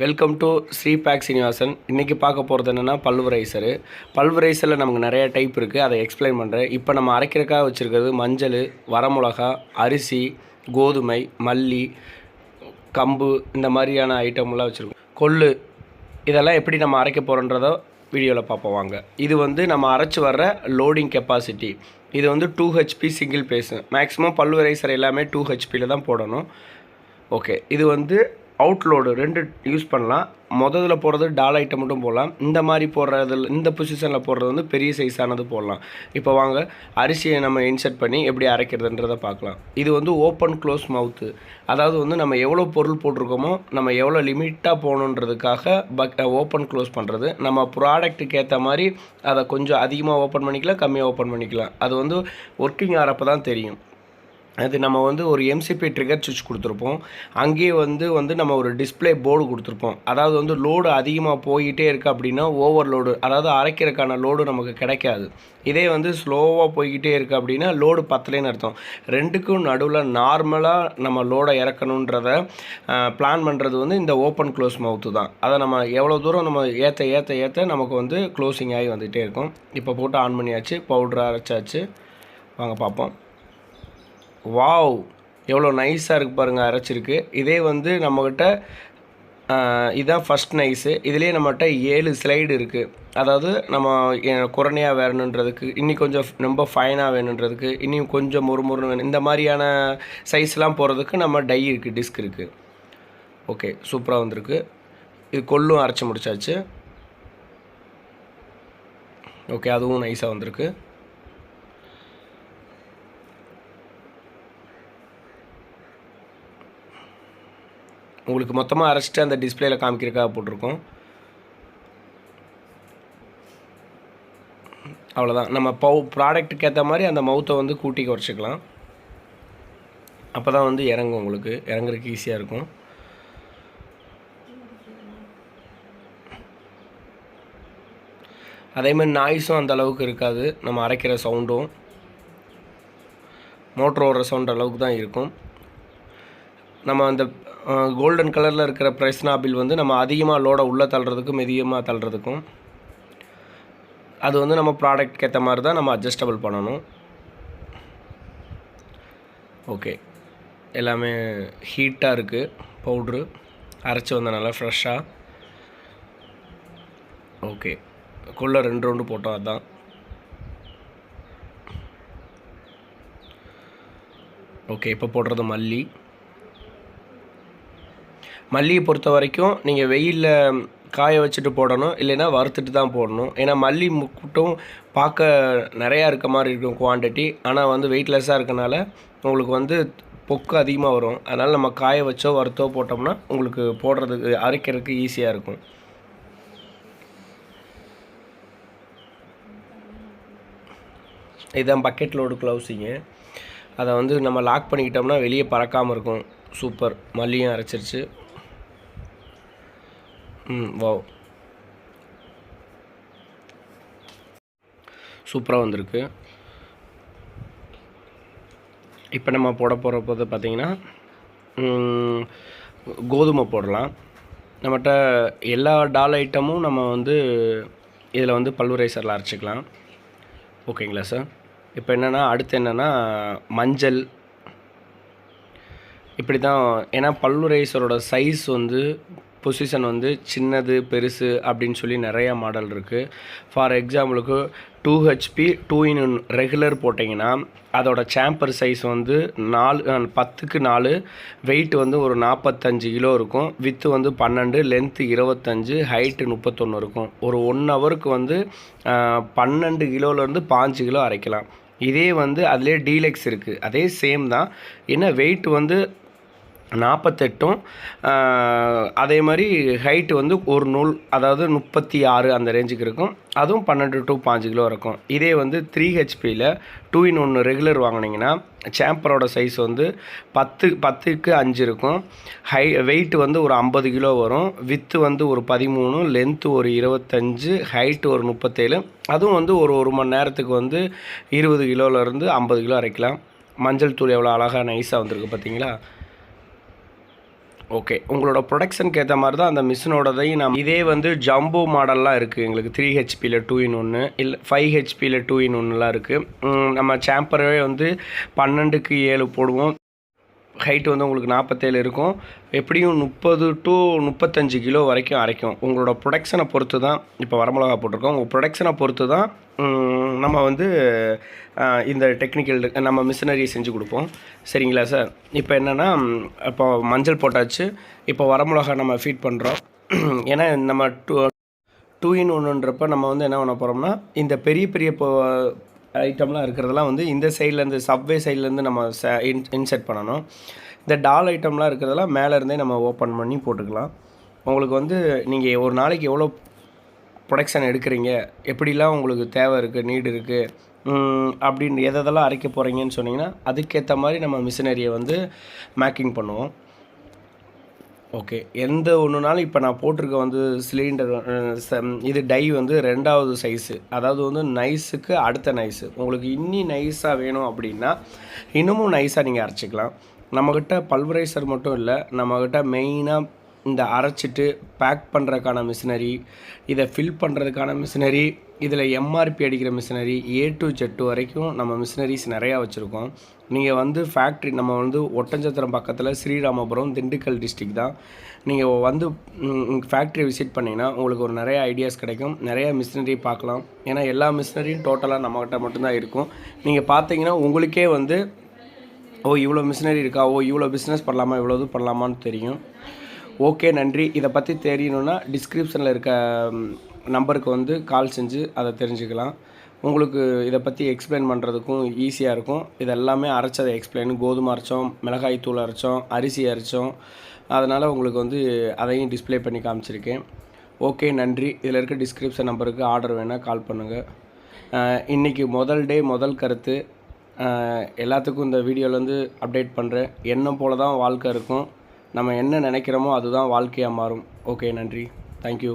Welcome to Sri pack Srinivasan இன்றைக்கி பார்க்க போகிறது என்னென்னா பல்வரைசரு. பல்வரைசரில் நமக்கு நிறைய டைப் இருக்குது அதை எக்ஸ்பிளைன் பண்ணுறேன் இப்போ நம்ம அரைக்கிறக்காக வச்சுருக்கிறது மஞ்சள் வரமிளகா அரிசி கோதுமை மல்லி கம்பு இந்த மாதிரியான ஐட்டம்லாம் வச்சுருக்கோம். கொள்ளு இதெல்லாம் எப்படி நம்ம அரைக்க போகிறோன்றதோ வீடியோவில் பார்ப்போம் வாங்க. இது வந்து நம்ம அரைச்சி வர்ற லோடிங் கெப்பாசிட்டி இது வந்து two HP single phase maximum pulveriser எல்லாமே டூ ஹெச்பியில் தான் போடணும். ஓகே இது வந்து அவுட்லோடு ரெண்டு யூஸ் பண்ணலாம். முதல்ல போடுறது டால் ஐட்டம் மட்டும் போடலாம். இந்த மாதிரி போடுறதுல இந்த பொசிஷனில் போடுறது வந்து பெரிய சைஸானது போடலாம். இப்போ வாங்க அரிசியை நம்ம இன்சர்ட் பண்ணி எப்படி அரைக்கிறதுன்றதை பார்க்கலாம். இது வந்து ஓப்பன் க்ளோஸ் மவுத்து அதாவது வந்து நம்ம எவ்வளோ பொருள் போட்டிருக்கோமோ நம்ம எவ்வளோ லிமிட்டாக போகணுன்றதுக்காக பக் ஓப்பன் க்ளோஸ் பண்ணுறது நம்ம ப்ராடக்ட்டுக்கு ஏற்ற மாதிரி அதை கொஞ்சம் அதிகமாக ஓப்பன் பண்ணிக்கலாம் கம்மியாக ஓப்பன் பண்ணிக்கலாம். அது வந்து ஒர்க்கிங் ஆகிறப்ப தான் தெரியும். அது நம்ம வந்து ஒரு எம்சிபி ட்ரிகர் சுவிட்ச் கொடுத்துருப்போம். அங்கேயே வந்து வந்து நம்ம ஒரு டிஸ்ப்ளே போர்டு கொடுத்துருப்போம். அதாவது வந்து லோடு அதிகமாக போயிட்டே இருக்குது அப்படின்னா ஓவர்லோடு அதாவது அரைக்கிறதுக்கான லோடு நமக்கு கிடைக்காது. இதே வந்து ஸ்லோவாக போய்கிட்டே இருக்குது அப்படின்னா லோடு பத்தலைன்னு அர்த்தம். ரெண்டுக்கும் நடுவில் நார்மலாக நம்ம லோடை இறக்கணுன்றத பிளான் பண்ணுறது வந்து இந்த ஓப்பன் க்ளோஸ் மவுத்து தான். அதை நம்ம எவ்வளோ தூரம் நம்ம ஏற்ற ஏற்ற ஏற்ற நமக்கு வந்து க்ளோசிங் ஆகி வந்துகிட்டே இருக்கும். இப்போ போட்டு ஆன் பண்ணியாச்சு பவுட்ரு அரைச்சாச்சு. வாங்க பார்ப்போம் வாவ் எவ்வளோ நைஸாக இருக்குது பாருங்கள் அரைச்சிருக்கு. இதே வந்து நம்மக்கிட்ட இதுதான் ஃபஸ்ட் நைஸு இதுலேயே நம்மகிட்ட ஏழு ஸ்லைடு இருக்குது அதாவது நம்ம குறனையாக வேணுன்றதுக்கு இன்னி கொஞ்சம் ரொம்ப ஃபைனாக வேணுன்றதுக்கு இன்னும் கொஞ்சம் முறுமுறுன்னு வேணும். இந்த மாதிரியான சைஸ்லாம் போகிறதுக்கு நம்ம டை இருக்குது டிஸ்க் இருக்குது ஓகே சூப்பராக வந்திருக்கு. இது கொள்ளும் அரைச்சி முடிச்சாச்சு. ஓகே அதுவும் நைஸாக வந்திருக்கு. உங்களுக்கு மொத்தமாக அரைச்சிட்டு அந்த டிஸ்பிளேயில் காமிக்கிறக்காக போட்டிருக்கோம். அவ்வளோதான் நம்ம பவு ப்ராடக்ட்டுக்கு ஏற்ற மாதிரி அந்த மவுத்தை வந்து கூட்டி குறைச்சிக்கலாம் அப்போ தான் வந்து இறங்கும் உங்களுக்கு. இறங்குறதுக்கு ஈஸியாக இருக்கும். அதே மாதிரி நாய்ஸும் அந்த அளவுக்கு இருக்காது. நம்ம அரைக்கிற சவுண்டும் மோட்ரு ஓடுற சவுண்ட் அளவுக்கு தான் இருக்கும். நம்ம அந்த கோல்டன் கலரில் இருக்கிற ப்ரெஸ் நாபில் வந்து நம்ம அதிகமாக லோடை உள்ளே தள்ளுறதுக்கும் மெதியமாக தள்ளுறதுக்கும் அது வந்து நம்ம ப்ராடக்ட்க்கு ஏற்ற மாதிரி தான் நம்ம அட்ஜஸ்டபிள் பண்ணணும். ஓகே எல்லாமே ஹீட்டாக இருக்குது பவுட்ரு அரைச்சி வந்த நல்லா ஃப்ரெஷ்ஷாக ஓகே குள்ளே ரெண்டு ரவுண்டு போட்டோம் அதுதான் ஓகே இப்போ போடுறது மல்லி. மல்லியை பொறுத்த வரைக்கும் நீங்கள் வெயிலில் காய வச்சுட்டு போடணும் இல்லைன்னா வறுத்துட்டு தான் போடணும். ஏன்னா மல்லி முக்கூட்டும் பார்க்க நிறையா இருக்க மாதிரி இருக்கும் குவான்டிட்டி ஆனால் வந்து வெயிட்லெஸ்ஸாக இருக்கனால உங்களுக்கு வந்து பொக்கு அதிகமாக வரும். அதனால் நம்ம காய வச்சோ வறுத்தோ போட்டோம்னா உங்களுக்கு போடுறதுக்கு அரைக்கிறதுக்கு ஈஸியாக இருக்கும். இதுதான் பக்கெட் லோடு க்ளவுஸிங்கு அதை வந்து நம்ம லாக் பண்ணிக்கிட்டோம்னா வெளியே பறக்காமல் இருக்கும். சூப்பர் மல்லியும் அரைச்சிருச்சு. ம் வாவ். சூப்பராக வந்திருக்கு. இப்போ நம்ம போட போகிற போது பார்த்திங்கன்னா கோதுமை போடலாம். நம்மகிட்ட எல்லா டால் ஐட்டமும் நம்ம வந்து இதில் வந்து பல்வரைசரில் அரைச்சிக்கலாம். ஓகேங்களா சார் இப்போ என்னென்னா அடுத்து என்னென்னா மஞ்சள். இப்படி தான் ஏன்னா பல்லுரைசரோட சைஸ் வந்து பொசிஷன் வந்து சின்னது பெருசு அப்படின்னு சொல்லி நிறையா மாடல் இருக்குது ஃபார் எக்ஸாம்பிளுக்கு two HP two in regular போட்டிங்கன்னா அதோட சாம்பர் சைஸ் வந்து நாலு பத்துக்கு நாலு வெயிட் வந்து ஒரு நாற்பத்தஞ்சு கிலோ இருக்கும். வித்து வந்து பன்னெண்டு லென்த்து இருபத்தஞ்சு ஹைட்டு முப்பத்தொன்று இருக்கும். ஒரு ஒன் ஹவருக்கு வந்து பன்னெண்டு கிலோலேருந்து பாஞ்சு கிலோ அரைக்கலாம். இதே வந்து அதிலே டீலெக்ஸ் இருக்குது அதே சேம் தான். ஏன்னா வெயிட் வந்து நாற்பத்தெட்டும் அதே மாதிரி ஹைட்டு வந்து ஒரு நூல் அதாவது முப்பத்தி ஆறு அந்த ரேஞ்சுக்கு இருக்கும். அதுவும் பன்னெண்டு டு பாஞ்சு கிலோ இருக்கும். இதே வந்து த்ரீ ஹெச்பியில் டூ இன் ஒன்று ரெகுலர் வாங்கினீங்கன்னா சேம்பரோட சைஸ் வந்து பத்து பத்துக்கு அஞ்சு இருக்கும். ஹை வெயிட் வந்து ஒரு ஐம்பது கிலோ வரும். வித்து வந்து ஒரு பதிமூணு லென்த்து ஒரு இருபத்தஞ்சு ஹைட்டு ஒரு முப்பத்தேழு. அதுவும் வந்து ஒரு ஒரு மணி நேரத்துக்கு வந்து இருபது கிலோவிலேருந்து ஐம்பது கிலோ அரைக்கலாம். மஞ்சள் தூள் எவ்வளோ அழகாக நைஸாக வந்திருக்கு பார்த்தீங்களா? ஓகே உங்களோட ப்ரொடக்ஷனுக்கு ஏற்ற மாதிரி தான் அந்த மிஷினோடதையும் நம்ம இதே வந்து ஜம்போ மாடல்லாம் இருக்குது எங்களுக்கு த்ரீ ஹெச்பியில் டூ இன் ஒன்று இல்லை ஃபைவ் ஹெச்பியில் டூ இன் ஒன்றுலாம் இருக்குது நம்ம சாம்பரவே வந்து பன்னெண்டுக்கு ஏழு போடுவோம். ஹைட் வந்து உங்களுக்கு நாற்பத்தேழு இருக்கும். எப்படியும் முப்பது டு முப்பத்தஞ்சு கிலோ வரைக்கும் அரைக்கும். உங்களோட ப்ரொடக்ஷனை பொறுத்து தான் இப்போ வரமிளகா போட்டிருக்கோம். உங்கள் ப்ரொடக்ஷனை பொறுத்து தான் நம்ம வந்து இந்த டெக்னிக்கல் நம்ம மிஷினரி செஞ்சு கொடுப்போம். சரிங்களா சார் இப்போ என்னென்னா இப்போ மஞ்சள் போட்டாச்சு. இப்போ வரமிளகா நம்ம ஃபீட் பண்ணுறோம் ஏன்னா நம்ம டூ டூ இன் ஒன்றுன்றப்ப நம்ம வந்து என்ன பண்ண போகிறோம்னா இந்த பெரிய பெரிய இப்போ ஐட்டம்லாம் இருக்கிறதெல்லாம் வந்து இந்த சைட்லேருந்து சப்வே சைட்லேருந்து நம்ம இன் இன்செர்ட் பண்ணணும். இந்த டால் ஐட்டம்லாம் இருக்கிறதெல்லாம் மேலே இருந்தே நம்ம ஓப்பன் பண்ணி போட்டுக்கலாம். உங்களுக்கு வந்து நீங்கள் ஒரு நாளைக்கு எவ்வளோ ப்ரொடக்ஷன் எடுக்கிறீங்க? எப்படிலாம் உங்களுக்கு தேவை இருக்குது நீடு இருக்குது அப்படின்னு எதெல்லாம் அரைக்க போகிறீங்கன்னு சொன்னீங்கன்னா அதுக்கேற்ற மாதிரி நம்ம மிஷினரியை வந்து மேக்கிங் பண்ணுவோம். ஓகே. எந்த ஒன்றுனாலும் இப்போ நான் போட்டிருக்க வந்து சிலிண்டர் இது டை வந்து ரெண்டாவது சைஸு அதாவது வந்து நைஸுக்கு அடுத்த நைஸு உங்களுக்கு இன்னி நைஸாக வேணும் அப்படின்னா இன்னமும் நைஸாக நீங்கள் அரைச்சிக்கலாம். நம்மக்கிட்ட பல்வரைசர் மட்டும் இல்லை நம்மக்கிட்ட மெயினாக இந்த அரைச்சிட்டு பேக் பண்ணுறதுக்கான மிஷினரி இதை ஃபில் பண்ணுறதுக்கான மிஷினரி இதில் எம்ஆர்பி அடிக்கிற மிஷினரி ஏ டு ஜெட்டு வரைக்கும் நம்ம மிஷினரிஸ் நிறையா வச்சுருக்கோம். நீங்கள் வந்து ஃபேக்ட்ரி நம்ம வந்து ஒட்டஞ்சத்திரம் பக்கத்தில் ஸ்ரீராமபுரம் திண்டுக்கல் டிஸ்ட்ரிக் தான். நீங்கள் வந்து ஃபேக்ட்ரி விசிட் பண்ணிங்கன்னா உங்களுக்கு ஒரு நிறைய ஐடியாஸ் கிடைக்கும். நிறையா மிஷினரி பார்க்கலாம். ஏன்னா எல்லா மிஷினரியும் டோட்டலாக நம்மக்கிட்ட மட்டும்தான் இருக்கும். நீங்கள் பார்த்தீங்கன்னா உங்களுக்கே வந்து ஓ இவ்வளோ மிஷினரி இருக்கா? ஓ இவ்வளோ பிஸ்னஸ் பண்ணலாமா? இவ்வளோ இது பண்ணலாமான்னு தெரியும். ஓகே நன்றி. இதை பற்றி தெரியணுன்னா டிஸ்கிரிப்ஷனில் இருக்க நம்பருக்கு வந்து கால் செஞ்சு அதை தெரிஞ்சுக்கலாம். உங்களுக்கு இதை பற்றி எக்ஸ்பிளைன் பண்ணுறதுக்கும் ஈஸியாக இருக்கும். இதெல்லாமே அரைச்சதை எக்ஸ்பிளைன் கோதுமை அரைச்சோம் மிளகாய் தூள் அரைச்சோம் அரிசி அரைச்சோம். அதனால் உங்களுக்கு வந்து அதையும் டிஸ்பிளே பண்ணி காமிச்சிருக்கேன். ஓகே நன்றி. இதில் இருக்க டிஸ்கிரிப்ஷன் நம்பருக்கு ஆர்டர் வேணால் கால் பண்ணுங்கள் இன்றைக்கி முதல் டே முதல் கருத்து. எல்லாத்துக்கும் இந்த வீடியோவில் அப்டேட் பண்ணுறேன் எண்ணம் போல தான் வாழ்க்கை இருக்கும். நம்ம என்ன நினைக்கிறோமோ அதுதான் வாழ்க்கையாக மாறும். ஓகே நன்றி. தேங்க்யூ